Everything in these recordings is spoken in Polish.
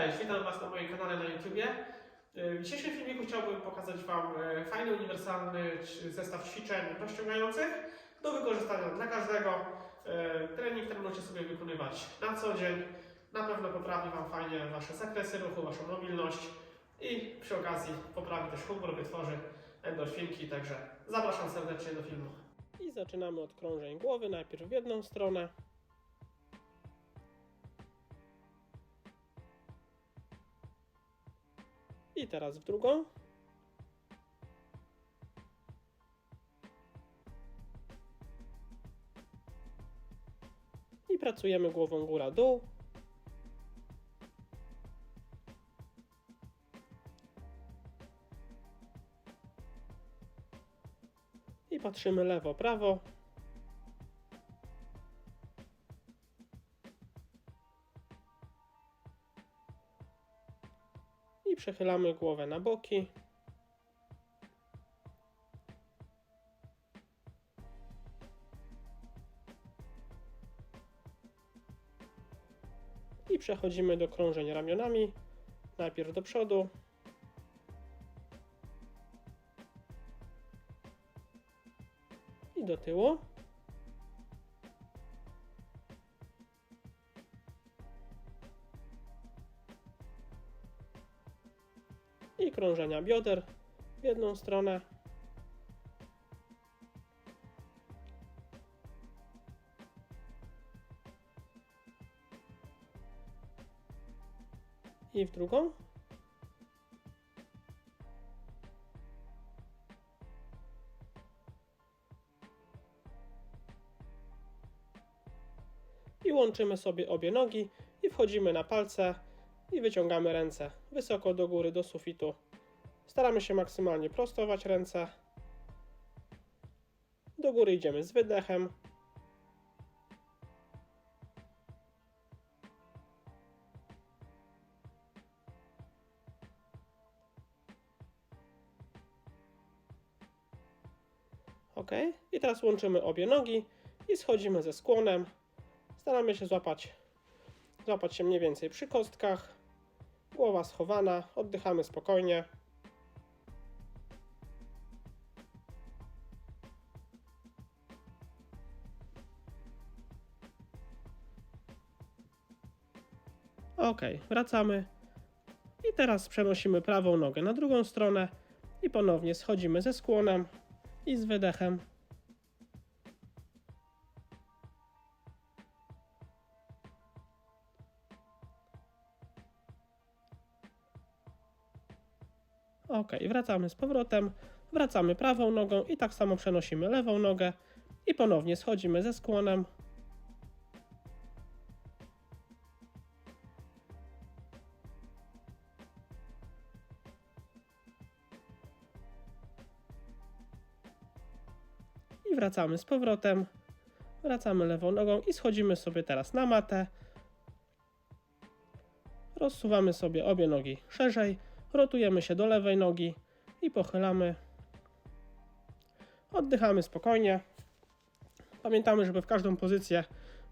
Cześć, witam Was na moim kanale na YouTubie. Y, W dzisiejszym filmiku chciałbym pokazać Wam y, fajny, uniwersalny zestaw ćwiczeń rozciągających do wykorzystania dla każdego. Y, Trening, który możecie sobie wykonywać na co dzień. Na pewno poprawi Wam fajnie Wasze zakresy ruchu, Waszą mobilność i przy okazji poprawi też humor, wytworzy endorfinki, także zapraszam serdecznie do filmu. I zaczynamy od krążeń głowy, najpierw w jedną stronę. I teraz w drugą. I pracujemy głową góra-dół. I patrzymy lewo-prawo. Przechylamy głowę na boki. I przechodzimy do krążeń ramionami. Najpierw do przodu. I do tyłu. Krążenia bioder w jedną stronę. I w drugą. I łączymy sobie obie nogi i wchodzimy na palce i wyciągamy ręce wysoko do góry, do sufitu. Staramy się maksymalnie prostować ręce. Do góry idziemy z wydechem. Ok, i teraz łączymy obie nogi i schodzimy ze skłonem. Staramy się złapać, złapać się mniej więcej przy kostkach. Głowa schowana, oddychamy spokojnie. Ok, wracamy. I teraz przenosimy prawą nogę na drugą stronę i ponownie schodzimy ze skłonem i z wydechem. Ok, wracamy z powrotem, wracamy prawą nogą i tak samo przenosimy lewą nogę i ponownie schodzimy ze skłonem. Wracamy z powrotem, wracamy lewą nogą i schodzimy sobie teraz na matę. Rozsuwamy sobie obie nogi szerzej, rotujemy się do lewej nogi i pochylamy. Oddychamy spokojnie. Pamiętamy, żeby w każdą pozycję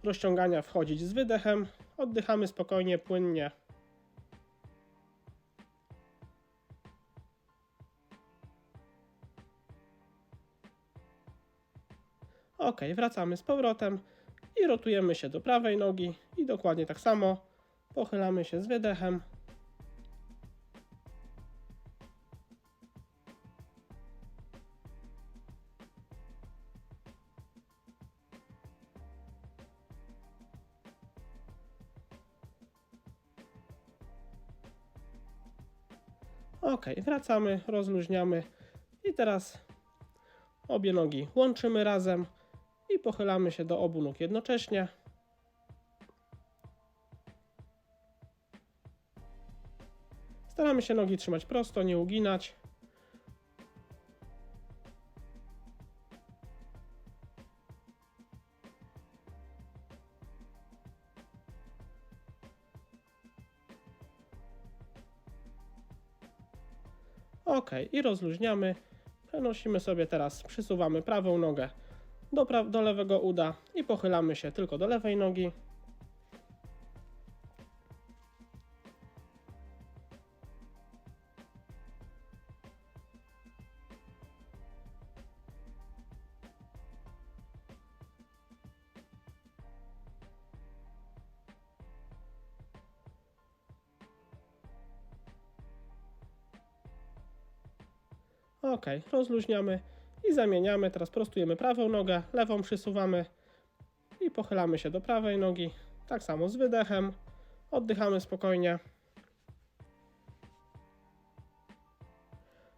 rozciągania wchodzić z wydechem. Oddychamy spokojnie, płynnie. Ok, wracamy z powrotem i rotujemy się do prawej nogi i dokładnie tak samo. Pochylamy się z wydechem. Ok, wracamy, rozluźniamy i teraz obie nogi łączymy razem pochylamy się do obu nóg jednocześnie. Staramy się nogi trzymać prosto, nie uginać. Ok, i rozluźniamy. Przenosimy sobie teraz, przysuwamy prawą nogę do, do lewego uda i pochylamy się tylko do lewej nogi. Ok, rozluźniamy i zamieniamy. Teraz prostujemy prawą nogę, lewą przysuwamy i pochylamy się do prawej nogi. Tak samo z wydechem. Oddychamy spokojnie.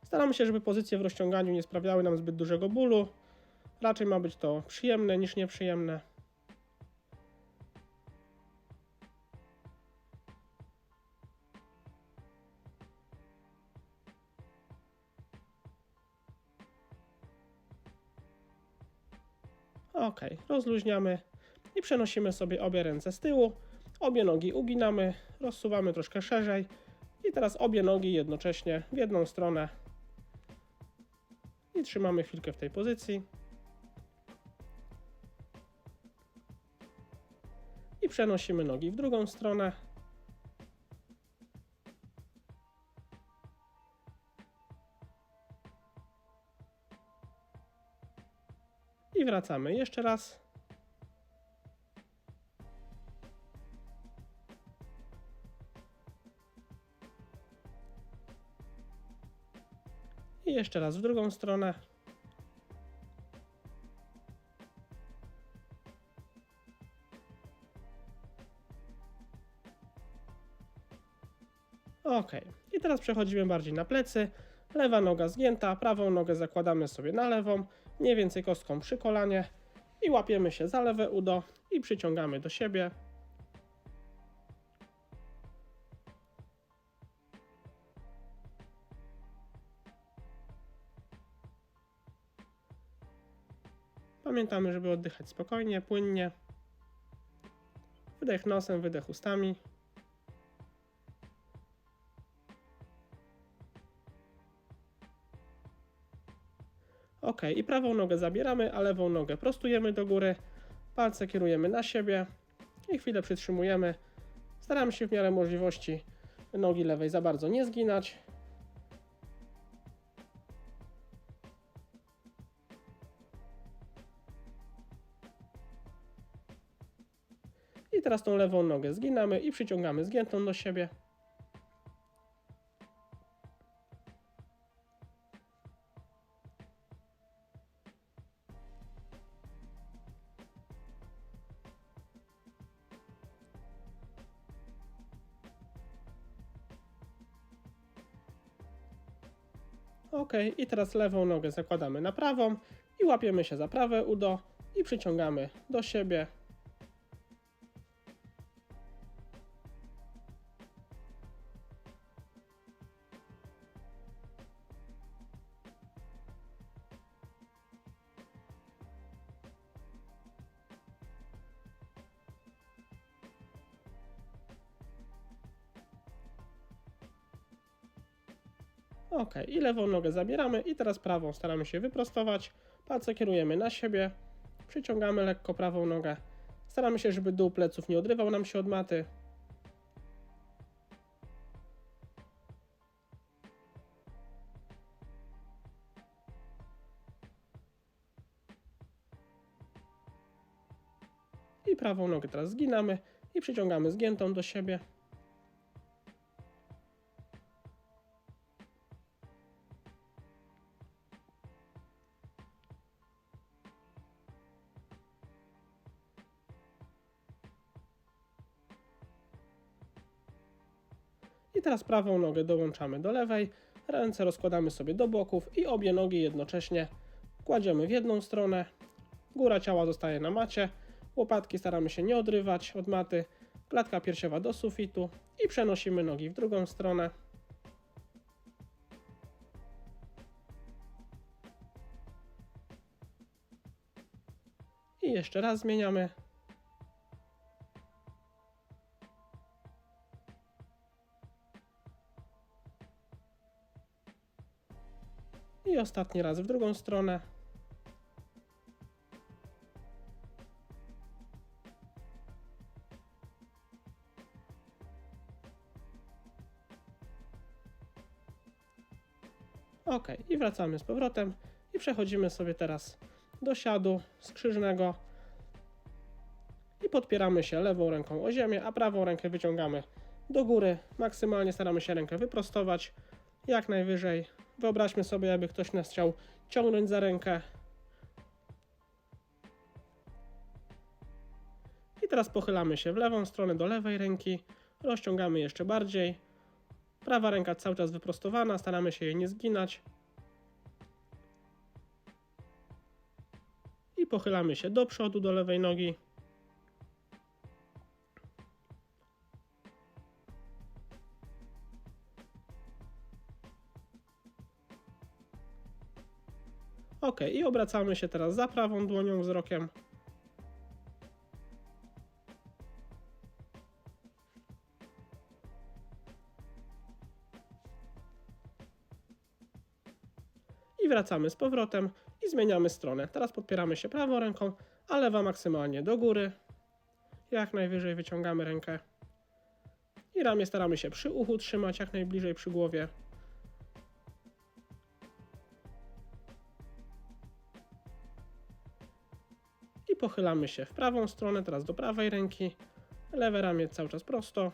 Staramy się, żeby pozycje w rozciąganiu nie sprawiały nam zbyt dużego bólu. Raczej ma być to przyjemne niż nieprzyjemne. Ok, rozluźniamy i przenosimy sobie obie ręce z tyłu. Obie nogi uginamy, rozsuwamy troszkę szerzej i teraz obie nogi jednocześnie w jedną stronę i trzymamy chwilkę w tej pozycji. I przenosimy nogi w drugą stronę. Wracamy jeszcze raz. I jeszcze raz w drugą stronę. Ok, i teraz przechodzimy bardziej na plecy. Lewa noga zgięta, prawą nogę zakładamy sobie na lewą, mniej więcej kostką przy kolanie i łapiemy się za lewe udo i przyciągamy do siebie. Pamiętamy, żeby oddychać spokojnie, płynnie. Wydech nosem, wydech ustami. Ok, i prawą nogę zabieramy, a lewą nogę prostujemy do góry. Palce kierujemy na siebie i chwilę przytrzymujemy. Staramy się w miarę możliwości nogi lewej za bardzo nie zginać. I teraz tą lewą nogę zginamy i przyciągamy zgiętą do siebie. Ok, i teraz lewą nogę zakładamy na prawą i łapiemy się za prawe udo i przyciągamy do siebie. Ok, i lewą nogę zabieramy i teraz prawą staramy się wyprostować. Palce kierujemy na siebie, przyciągamy lekko prawą nogę. Staramy się, żeby dół pleców nie odrywał nam się od maty. I prawą nogę teraz zginamy i przyciągamy zgiętą do siebie. I teraz prawą nogę dołączamy do lewej, ręce rozkładamy sobie do boków i obie nogi jednocześnie kładziemy w jedną stronę. Góra ciała zostaje na macie, łopatki staramy się nie odrywać od maty, klatka piersiowa do sufitu i przenosimy nogi w drugą stronę. I jeszcze raz zmieniamy. Ostatni raz w drugą stronę. Ok, i wracamy z powrotem i przechodzimy sobie teraz do siadu skrzyżnego i podpieramy się lewą ręką o ziemię, a prawą rękę wyciągamy do góry. Maksymalnie staramy się rękę wyprostować jak najwyżej Wyobraźmy sobie, jakby ktoś nas chciał ciągnąć za rękę. I teraz pochylamy się w lewą stronę do lewej ręki, rozciągamy jeszcze bardziej. Prawa ręka cały czas wyprostowana, staramy się jej nie zginać. I pochylamy się do przodu, do lewej nogi. Ok, i obracamy się teraz za prawą dłonią wzrokiem. I wracamy z powrotem i zmieniamy stronę. Teraz podpieramy się prawą ręką, a lewa maksymalnie do góry. Jak najwyżej wyciągamy rękę. I ramię staramy się przy uchu trzymać, jak najbliżej przy głowie. Pochylamy się w prawą stronę, teraz do prawej ręki. Lewe ramię cały czas prosto.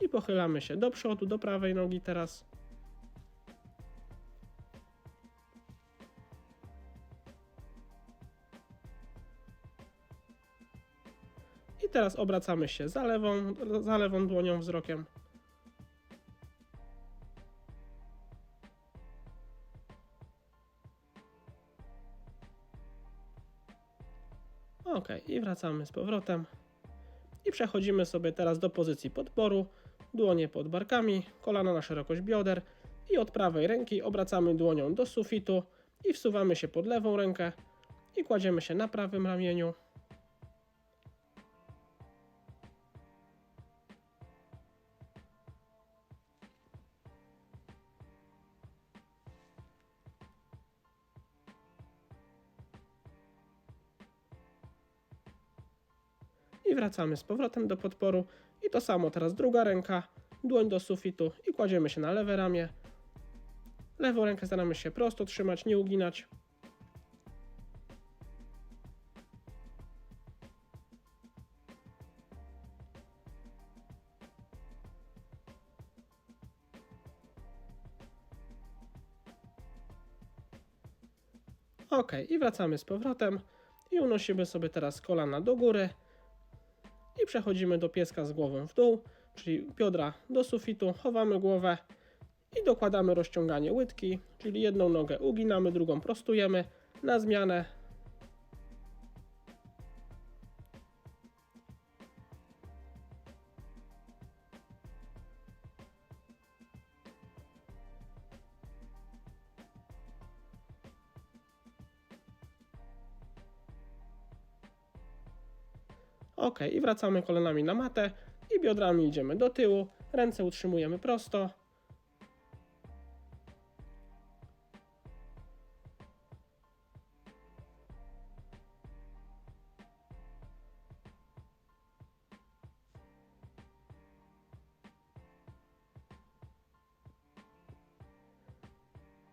I pochylamy się do przodu, do prawej nogi teraz. I teraz obracamy się za lewą, za lewą dłonią wzrokiem. Ok, i wracamy z powrotem. I przechodzimy sobie teraz do pozycji podporu. Dłonie pod barkami, kolana na szerokość bioder i od prawej ręki obracamy dłonią do sufitu i wsuwamy się pod lewą rękę i kładziemy się na prawym ramieniu. I wracamy z powrotem do podporu. I to samo teraz druga ręka, dłoń do sufitu i kładziemy się na lewe ramię. Lewą rękę staramy się prosto trzymać, nie uginać. Ok, i wracamy z powrotem i unosimy sobie teraz kolana do góry i przechodzimy do pieska z głową w dół, czyli biodra do sufitu, chowamy głowę i dokładamy rozciąganie łydki, czyli jedną nogę uginamy, drugą prostujemy na zmianę. I wracamy kolanami na matę i biodrami idziemy do tyłu, ręce utrzymujemy prosto.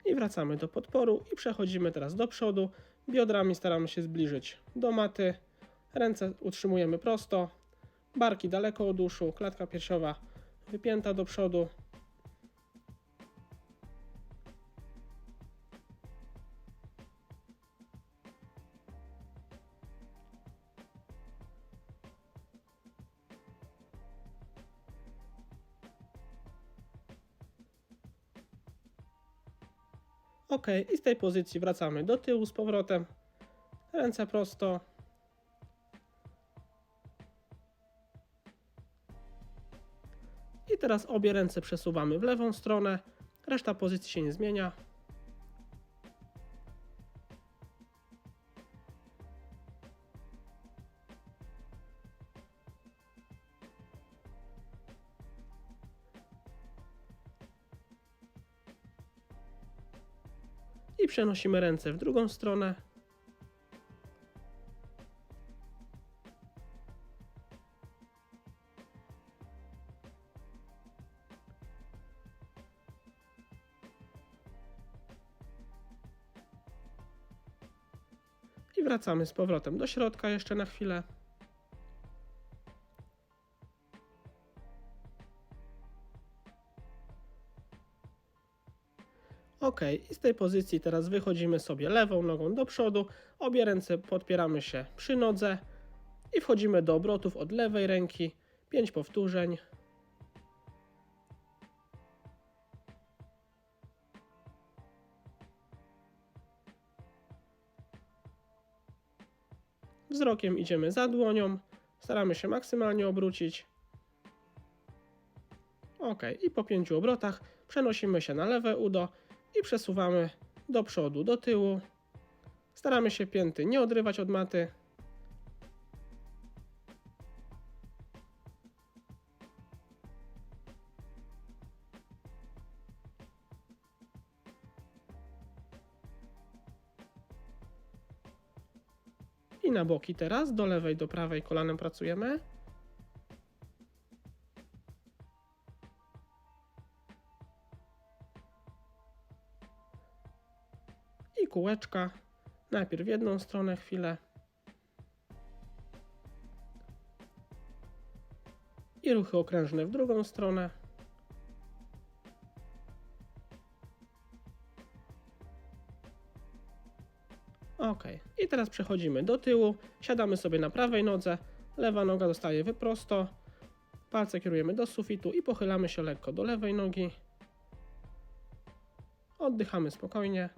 I wracamy do podporu i przechodzimy teraz do przodu. Biodrami staramy się zbliżyć do maty. Ręce utrzymujemy prosto, barki daleko od uszu, klatka piersiowa wypięta do przodu. Ok, i z tej pozycji wracamy do tyłu z powrotem. Ręce prosto, teraz obie ręce przesuwamy w lewą stronę, reszta pozycji się nie zmienia. I przenosimy ręce w drugą stronę. I wracamy z powrotem do środka jeszcze na chwilę. Ok, i z tej pozycji teraz wychodzimy sobie lewą nogą do przodu, obie ręce podpieramy się przy nodze i wchodzimy do obrotów od lewej ręki, 5 powtórzeń. Wzrokiem idziemy za dłonią, staramy się maksymalnie obrócić. Ok, i po pięciu obrotach przenosimy się na lewe udo i przesuwamy do przodu, do tyłu. Staramy się pięty nie odrywać od maty. Na boki teraz, do lewej, do prawej kolanem pracujemy. I kółeczka. Najpierw w jedną stronę chwilę. I ruchy okrężne w drugą stronę. Ok, i teraz przechodzimy do tyłu, siadamy sobie na prawej nodze, lewa noga zostaje wyprosto, palce kierujemy do sufitu i pochylamy się lekko do lewej nogi. Oddychamy spokojnie.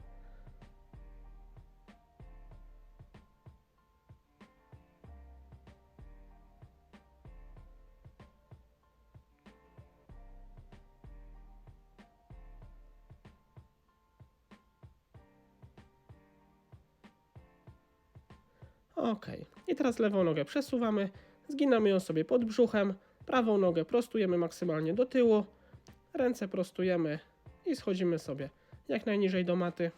Ok, i teraz lewą nogę przesuwamy, zginamy ją sobie pod brzuchem, prawą nogę prostujemy maksymalnie do tyłu, ręce prostujemy i schodzimy sobie jak najniżej do maty.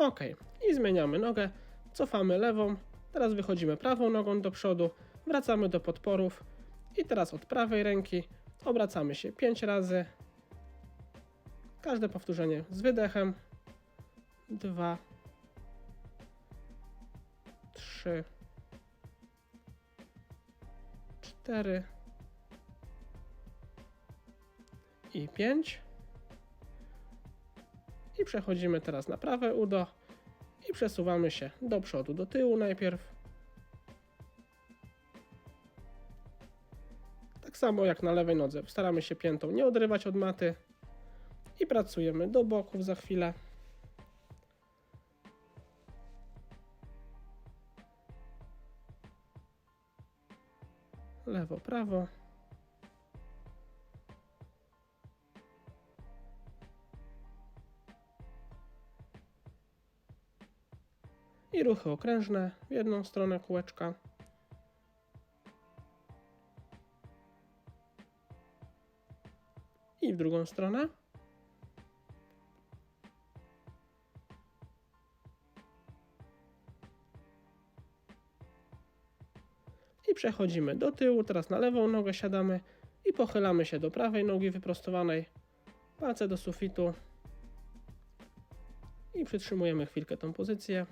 Ok, i zmieniamy nogę, cofamy lewą, teraz wychodzimy prawą nogą do przodu, wracamy do podporów i teraz od prawej ręki obracamy się 5 razy. Każde powtórzenie z wydechem. 2, 3, 4 i 5. I przechodzimy teraz na prawe udo i przesuwamy się do przodu, do tyłu najpierw. Tak samo jak na lewej nodze, staramy się piętą nie odrywać od maty i pracujemy do boków za chwilę. Lewo, prawo. I ruchy okrężne w jedną stronę kółeczka. I w drugą stronę. I przechodzimy do tyłu, teraz na lewą nogę siadamy i pochylamy się do prawej nogi wyprostowanej. Palce do sufitu. I przytrzymujemy chwilkę tą pozycję.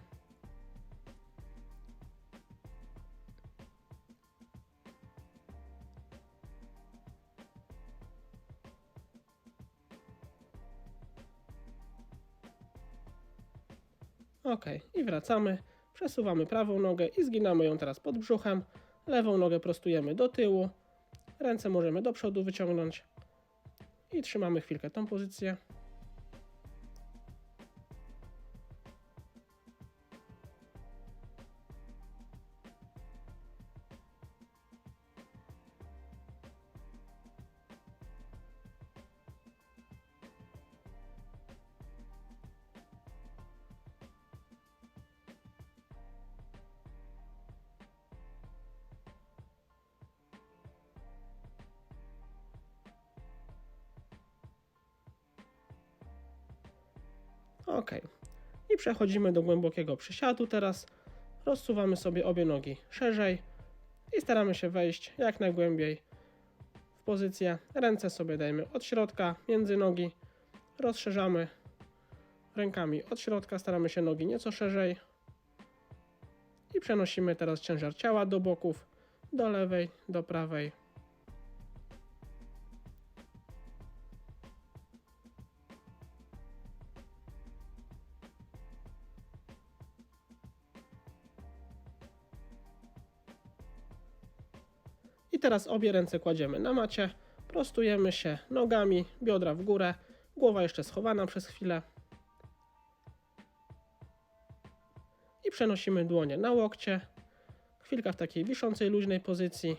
Wracamy. Przesuwamy prawą nogę i zginamy ją teraz pod brzuchem. Lewą nogę prostujemy do tyłu. Ręce możemy do przodu wyciągnąć. I trzymamy chwilkę tą pozycję. Ok. I przechodzimy do głębokiego przysiadu teraz. Rozsuwamy sobie obie nogi szerzej i staramy się wejść jak najgłębiej w pozycję. Ręce sobie dajemy od środka, między nogi. Rozszerzamy rękami od środka, staramy się nogi nieco szerzej. I przenosimy teraz ciężar ciała do boków, do lewej, do prawej. Teraz obie ręce kładziemy na macie, prostujemy się nogami, biodra w górę, głowa jeszcze schowana przez chwilę. I przenosimy dłonie na łokcie. Chwilka w takiej wiszącej, luźnej pozycji.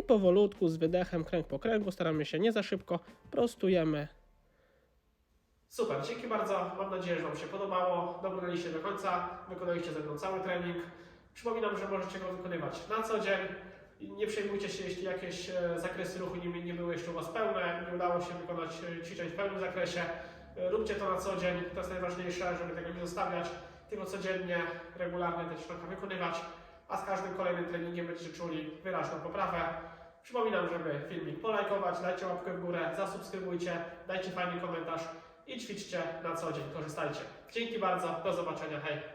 I powolutku, z wydechem, kręg po kręgu, staramy się nie za szybko, prostujemy. Super, dzięki bardzo. Mam nadzieję, że Wam się podobało. Dobrnęliście do końca, wykonaliście ze mną cały trening. Przypominam, że możecie go wykonywać na co dzień. Nie przejmujcie się, jeśli jakieś e, zakresy ruchu nie, nie były jeszcze u Was pełne, nie udało się wykonać e, ćwiczeń w pełnym zakresie. E, Róbcie to na co dzień, to jest najważniejsze, żeby tego nie zostawiać, tylko codziennie, regularnie te ćwiczenia wykonywać, a z każdym kolejnym treningiem będziecie czuli wyraźną poprawę. Przypominam, żeby filmik polajkować, dajcie łapkę w górę, zasubskrybujcie, dajcie fajny komentarz i ćwiczcie na co dzień, korzystajcie. Dzięki bardzo, do zobaczenia, hej!